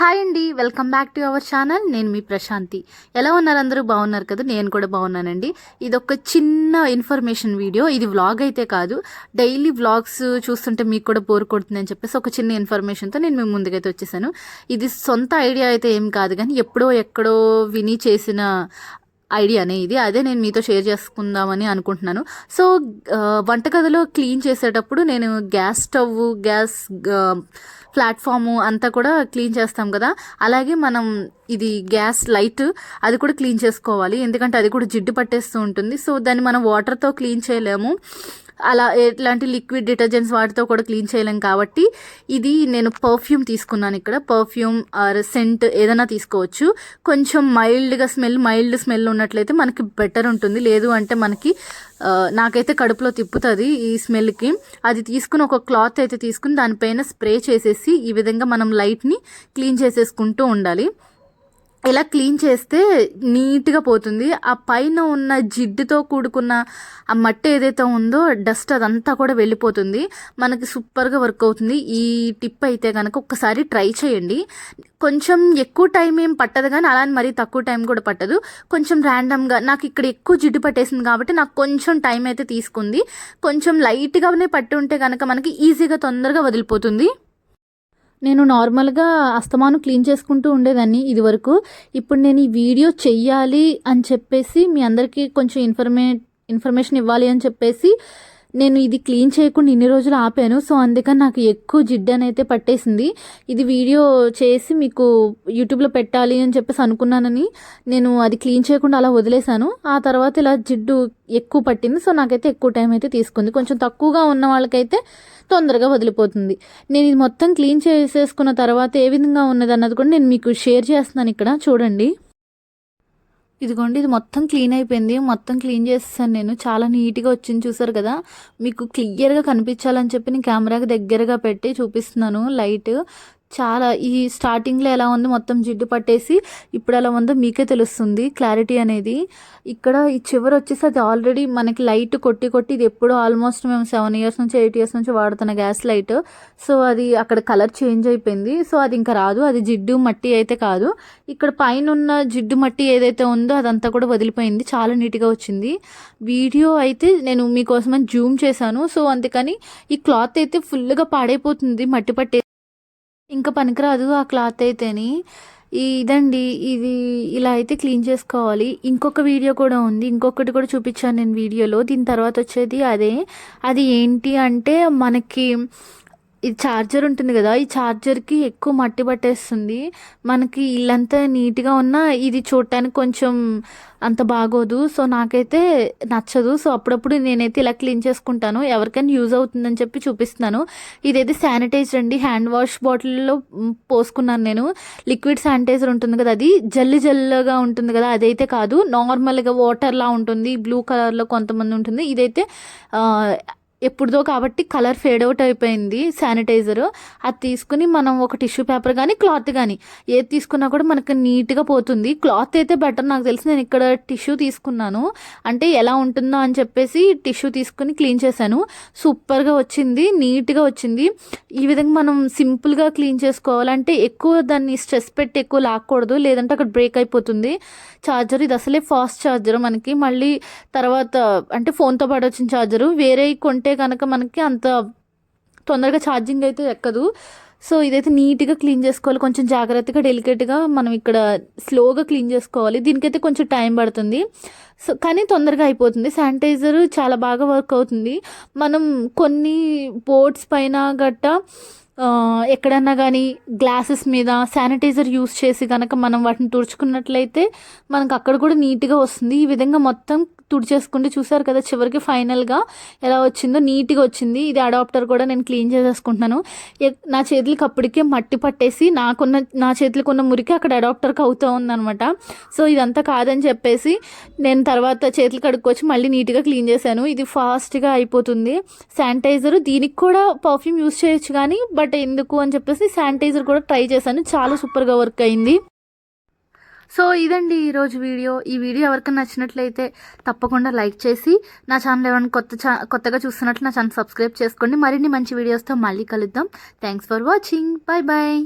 Hi అండి welcome back to our channel నేను మీ ప్రశాంతి. ఎలా ఉన్నారు అందరూ? బాగున్నారు కదా? నేను కూడా బాగున్నానండి. ఇది ఒక చిన్న ఇన్ఫర్మేషన్ వీడియో ఇది వ్లాగ్ అయితే కాదు. డైలీ వ్లాగ్స్ చూస్తుంటే మీకు కూడా బోర్ కొడుతుందని చెప్పేసి ఒక చిన్న ఇన్ఫర్మేషన్తో నేను మీ ముందుకైతే వచ్చేసాను. ఇది సొంత ఐడియా అయితే ఏం కాదు కానీ ఎప్పుడో ఎక్కడో విని చేసిన ఐడియానే ఇది. అదే నేను మీతో షేర్ చేసుకుందామని అనుకుంటున్నాను. సో వంటగదిలో క్లీన్ చేసేటప్పుడు నేను గ్యాస్ స్టవ్ గ్యాస్ ప్లాట్ఫాము అంతా కూడా క్లీన్ చేస్తాం కదా. అలాగే మనం ఇది గ్యాస్ లైట్ అది కూడా క్లీన్ చేసుకోవాలి. ఎందుకంటే అది కూడా జిడ్డు పట్టేస్తూ ఉంటుంది. సో దాన్ని మనం వాటర్తో క్లీన్ చేయలేము. అలా ఎట్లాంటి లిక్విడ్ డిటర్జెంట్స్ వాటితో కూడా క్లీన్ చేయలేం కాబట్టి ఇది నేను పర్ఫ్యూమ్ తీసుకున్నాను ఇక్కడ. పర్ఫ్యూమ్ ఆర్ సెంట్ ఏదైనా తీసుకోవచ్చు. కొంచెం మైల్డ్గా స్మెల్ మైల్డ్ స్మెల్ ఉన్నట్లయితే మనకి బెటర్ ఉంటుంది. లేదు అంటే మనకి నాకైతే కడుపులో తిప్పుతుంది ఈ స్మెల్కి అది తీసుకుని ఒక క్లాత్ అయితే తీసుకుని దానిపైన స్ప్రే చేసేసి ఈ విధంగా మనం లైట్ని క్లీన్ చేసేసుకుంటూ ఉండాలి. ఇలా క్లీన్ చేస్తే నీట్గా పోతుంది. ఆ పైన ఉన్న జిడ్డుతో కూడుకున్న ఆ మట్టి ఏదైతే ఉందో డస్ట్ అదంతా కూడా వెళ్ళిపోతుంది. మనకి సూపర్గా వర్క్ అవుతుంది. ఈ టిప్ అయితే కనుక ఒక్కసారి ట్రై చేయండి. కొంచెం ఎక్కువ టైం ఏం పట్టదు కానీ అలా అని మరీ తక్కువ టైం కూడా పట్టదు. కొంచెం ర్యాండమ్గా నాకు ఇక్కడ ఎక్కువ జిడ్డు పట్టేసింది కాబట్టి నాకు కొంచెం టైం అయితే తీసుకుంది. కొంచెం లైట్గానే పట్టి ఉంటే కనుక మనకి ఈజీగా తొందరగా వదిలిపోతుంది. నేను నార్మల్గా అస్తమాను క్లీన్ చేసుకుంటూ ఉండేదాన్ని ఇది వరకు ఇప్పుడు నేను ఈ వీడియో చెయ్యాలి అని చెప్పేసి మీ అందరికీ కొంచెం ఇన్ఫర్మే ఇన్ఫర్మేషన్ ఇవ్వాలి అని చెప్పేసి నేను ఇది క్లీన్ చేయకుండా ఇన్ని రోజులు ఆపాను. సో అందుకని నాకు ఎక్కువ జిడ్డు అని అయితే పట్టేసింది. ఇది వీడియో చేసి మీకు యూట్యూబ్లో పెట్టాలి అని చెప్పేసి అనుకున్నానని నేను అది క్లీన్ చేయకుండా అలా వదిలేశాను. ఆ తర్వాత ఇలా జిడ్డు ఎక్కువ పట్టింది. సో నాకైతే ఎక్కువ టైం అయితే తీసుకుంది. కొంచెం తక్కువగా ఉన్న వాళ్ళకైతే తొందరగా వదిలిపోతుంది. నేను ఇది మొత్తం క్లీన్ చేసేసుకున్న తర్వాత ఏ విధంగా ఉన్నది అన్నది కూడా నేను మీకు షేర్ చేస్తున్నాను ఇక్కడ. చూడండి. ఇదిగోండి ఇది మొత్తం క్లీన్ అయిపోయింది. మొత్తం క్లీన్ చేస్తాను నేను. చాలా నీట్గా వచ్చింది చూసారు కదా? మీకు క్లియర్గా కనిపించాలని చెప్పి నేను కెమెరాకి దగ్గరగా పెట్టి చూపిస్తున్నాను. లైట్ చాలా ఈ స్టార్టింగ్లో ఎలా ఉంది మొత్తం జిడ్డు పట్టేసి ఇప్పుడు ఎలా ఉందో మీకే తెలుస్తుంది క్లారిటీ అనేది. ఇక్కడ ఈ చివరి వచ్చేసి అది ఆల్రెడీ మనకి లైట్ కొట్టి కొట్టి ఇది ఎప్పుడో ఆల్మోస్ట్ మేము సెవెన్ ఇయర్స్ నుంచి ఎయిట్ ఇయర్స్ నుంచి వాడుతున్న గ్యాస్ లైట్ సో అది అక్కడ కలర్ చేంజ్ అయిపోయింది. సో అది ఇంకా రాదు. అది జిడ్డు మట్టి అయితే కాదు. ఇక్కడ పైన ఉన్న జిడ్డు మట్టి ఏదైతే ఉందో అదంతా కూడా వదిలిపోయింది. చాలా నీట్గా వచ్చింది. వీడియో అయితే నేను మీకోసమని జూమ్ చేశాను. సో అందుకని ఈ క్లాత్ అయితే ఫుల్గా పాడైపోతుంది మట్టి పట్టే ఇంకా పనికిరాదు ఆ క్లాత్ అయితేని. ఇదండి ఇది ఇలా అయితే క్లీన్ చేసుకోవాలి. ఇంకొక వీడియో కూడా ఉంది ఇంకొకటి కూడా చూపించాను నేను వీడియోలో. దీని తర్వాత వచ్చేది అదే. అది ఏంటి అంటే మనకి ఇది ఛార్జర్ ఉంటుంది కదా ఈ ఛార్జర్కి ఎక్కువ మట్టి పట్టేస్తుంది. మనకి ఇల్లంతా నీట్గా ఉన్నా ఇది చూడటానికి కొంచెం అంత బాగోదు. సో నాకైతే నచ్చదు. సో అప్పుడప్పుడు నేనైతే ఇలా క్లీన్ చేసుకుంటాను. ఎవరికైనా యూజ్ అవుతుందని చెప్పి చూపిస్తున్నాను. ఇదైతే శానిటైజర్ అండి. హ్యాండ్ వాష్ బాటిల్లో పోసుకున్నాను నేను. లిక్విడ్ శానిటైజర్ ఉంటుంది కదా అది జల్లి జల్లుగా ఉంటుంది కదా అదైతే కాదు. నార్మల్గా వాటర్లా ఉంటుంది. బ్లూ కలర్లో కొంతమంది ఉంటుంది. ఇదైతే ఎప్పుడుదో కాబట్టి కలర్ ఫేడ్ అవుట్ అయిపోయింది శానిటైజర్. అది తీసుకుని మనం ఒక టిష్యూ పేపర్ కానీ క్లాత్ కానీ ఏది తీసుకున్నా కూడా మనకు నీట్గా పోతుంది. క్లాత్ అయితే బెటర్ నాకు తెలిసి నేను ఇక్కడ టిష్యూ తీసుకున్నాను. అంటే ఎలా ఉంటుందో అని చెప్పేసి టిష్యూ తీసుకుని క్లీన్ చేశాను. సూపర్గా వచ్చింది నీట్గా వచ్చింది. ఈ విధంగా మనం సింపుల్గా క్లీన్ చేసుకోవాలంటే ఎక్కువ దాన్ని స్ట్రెస్ పెట్టి ఎక్కువ లాక్కూడదు. లేదంటే అక్కడ బ్రేక్ అయిపోతుంది. ఛార్జర్ ఇది అసలే ఫాస్ట్ ఛార్జర్ మనకి. మళ్ళీ తర్వాత అంటే ఫోన్తో పాటు వచ్చిన ఛార్జరు. వేరే కొంటే కనుక మనకి అంత తొందరగా ఛార్జింగ్ అయితే ఎక్కదు. సో ఇదైతే నీట్గా క్లీన్ చేసుకోవాలి. కొంచెం జాగ్రత్తగా డెలికేట్గా మనం ఇక్కడ స్లోగా క్లీన్ చేసుకోవాలి. దీనికైతే కొంచెం టైం పడుతుంది. సో కానీ తొందరగా అయిపోతుంది. శానిటైజర్ చాలా బాగా వర్క్ అవుతుంది. మనం కొన్ని బోర్డ్స్ పైన గట్ట ఎక్కడన్నా కానీ గ్లాసెస్ మీద శానిటైజర్ యూస్ చేసి కనుక మనం వాటిని తుడుచుకున్నట్లయితే మనకు అక్కడ కూడా నీట్గా వస్తుంది. ఈ విధంగా మొత్తం తుడిచేసుకుంటే చూసారు కదా చివరికి ఫైనల్గా ఎలా వచ్చిందో నీట్గా వచ్చింది. ఇది అడాప్టర్ కూడా నేను క్లీన్ చేసేసుకుంటున్నాను. నా చేతులకి అప్పటికే మట్టి పట్టేసి నాకున్న నా చేతులకు ఉన్న మురికి అక్కడ అడాప్టర్కి అవుతూ ఉందనమాట సో ఇదంతా కాదని చెప్పేసి నేను తర్వాత చేతులు కడుక్కొచ్చి మళ్ళీ నీట్గా క్లీన్ చేశాను. ఇది ఫాస్ట్గా అయిపోతుంది. శానిటైజర్ దీనికి కూడా పర్ఫ్యూమ్ యూస్ చేయొచ్చు కానీ బట్ ఎందుకు అని చెప్పేసి శానిటైజర్ కూడా ట్రై చేశాను. చాలా సూపర్గా వర్క్ అయింది. సో ఇదండి ఈరోజు వీడియో. ఈ వీడియో ఎవరికైనా నచ్చినట్లయితే తప్పకుండా లైక్ చేసి నా ఛానల్ ఏమైనా కొత్త కొత్తగా చూస్తున్నట్లు నా ఛానల్ సబ్స్క్రైబ్ చేసుకోండి. మరిన్ని మంచి వీడియోస్తో మళ్ళీ కలుద్దాం. Thanks for watching. Bye bye